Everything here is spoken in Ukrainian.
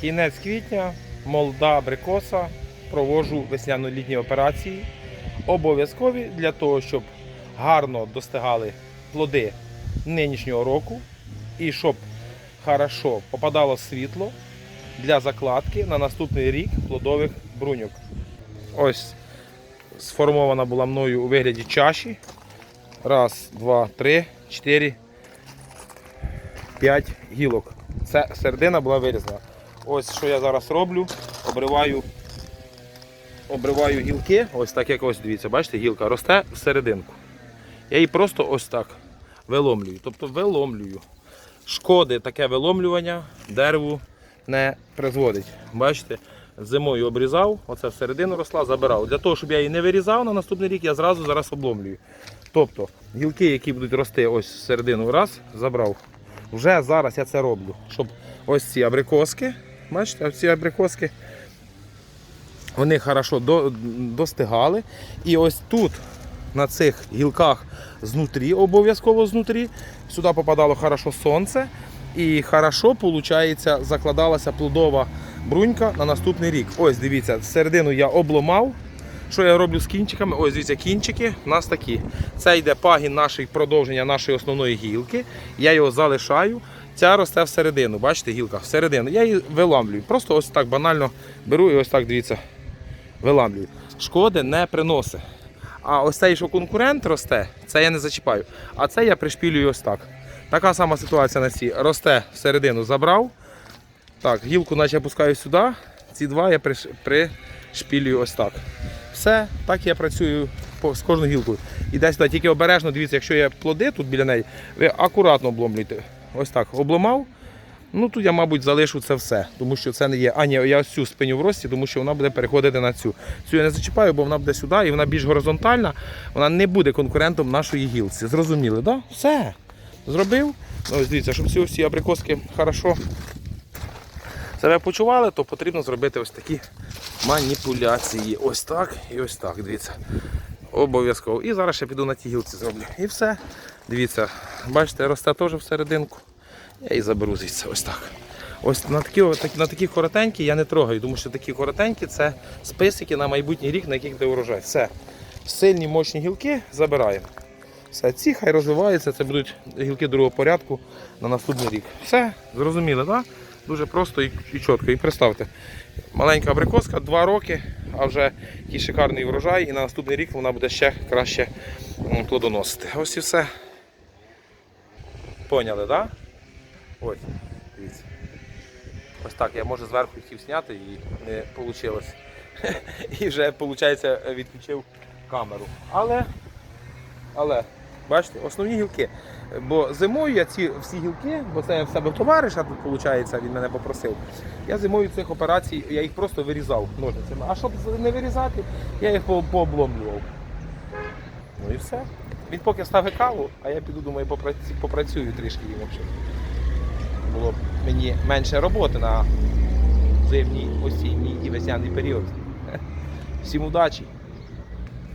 Кінець квітня, молода абрикоса, проводжу весняно-літні операції. Обов'язкові для того, щоб гарно достигали плоди нинішнього року і щоб хорошо попадало світло для закладки на наступний рік плодових бруньок. Ось сформована була мною у вигляді чаші. Раз, два, три, чотири, п'ять гілок. Це середина була вирізана. Ось що я зараз роблю. Обриваю, обриваю гілки. Ось так як ось дивіться, бачите, гілка росте в серединку. Я її просто ось так виломлюю. Тобто виломлюю. Шкоди таке виломлювання дереву не призводить. Бачите, зимою обрізав, оце всередину росла, забирав. Для того, щоб я її не вирізав на наступний рік, я зразу зараз обломлюю. Тобто гілки, які будуть рости ось всередину, раз, забрав. Вже зараз я це роблю, щоб ось ці абрикоски, бачите, ось ці абрикоски, вони хорошо до, достигали. І ось тут, на цих гілках знутрі, обов'язково знутрі, сюди попадало хорошо сонце. І хорошо, виходить, закладалася плодова брунька на наступний рік. Ось дивіться, середину я обломав. Що я роблю з кінчиками? Ось дивіться, кінчики у нас такі. Це йде пагін нашої продовження нашої основної гілки. Я його залишаю. Ця росте всередину. Бачите, гілка всередину. Я її виламлюю. Просто ось так банально беру і ось так дивіться, виламлюю. Шкоди не приносить. А ось цей, що конкурент росте, це я не зачіпаю. А це я пришпілюю ось так. Така сама ситуація на цій. Росте всередину, забрав. Так, гілку наче я пускаю сюди. Ці два я приш- пришпілюю ось так. Все, так я працюю з кожною гілкою. Іде сюди, тільки обережно, дивіться, якщо є плоди тут біля неї, ви акуратно обломлюєте. Ось так, обломав. Ну тут я, мабуть, залишу це все, тому що це не є. А ні, я ось цю спиню в рості, тому що вона буде переходити на цю. Цю я не зачіпаю, бо вона буде сюди і вона більш горизонтальна, вона не буде конкурентом нашої гілці. Зрозуміли? Да? Все. Зробив. Ну, ось дивіться, щоб ці всі абрикоски хорошо себе почували, то потрібно зробити ось такі маніпуляції. Ось так і ось так. Дивіться. Обов'язково. І зараз ще піду на ті гілці зроблю. І все. Дивіться, бачите, росте теж всерединку. Я її заберу звідси. Ось так. Ось на такі, на такі коротенькі я не трогаю, тому що такі коротенькі це списики на майбутній рік, на яких буде урожай. Все. Сильні мощні гілки забираємо. Все, ці хай розвиваються, це будуть гілки другого порядку на наступний рік. Все, зрозуміли, так? Дуже просто і, і чітко. І представте, маленька абрикоска, 2 роки, а вже який шикарний врожай, і на наступний рік вона буде ще краще плодоносити. Ось і все. Поняли, так? Ось, дивіться. Ось так, я може зверху хотів зняти і не вийшло. І вже, виходить, відключив камеру. Але, але, бачите, основні гілки. Бо зимою я ці всі гілки, бо це я в себе товариша тут, виходить, він мене попросив. Я зимою цих операцій, я їх просто вирізав ножницями. А щоб не вирізати, я їх пообломлював. Ну і все. Він поки ставить каву, а я піду, думаю, попрацю- попрацюю трішки їм взагалі. Було мені менше роботи на зимній, осінній і весняний період. Всім удачі!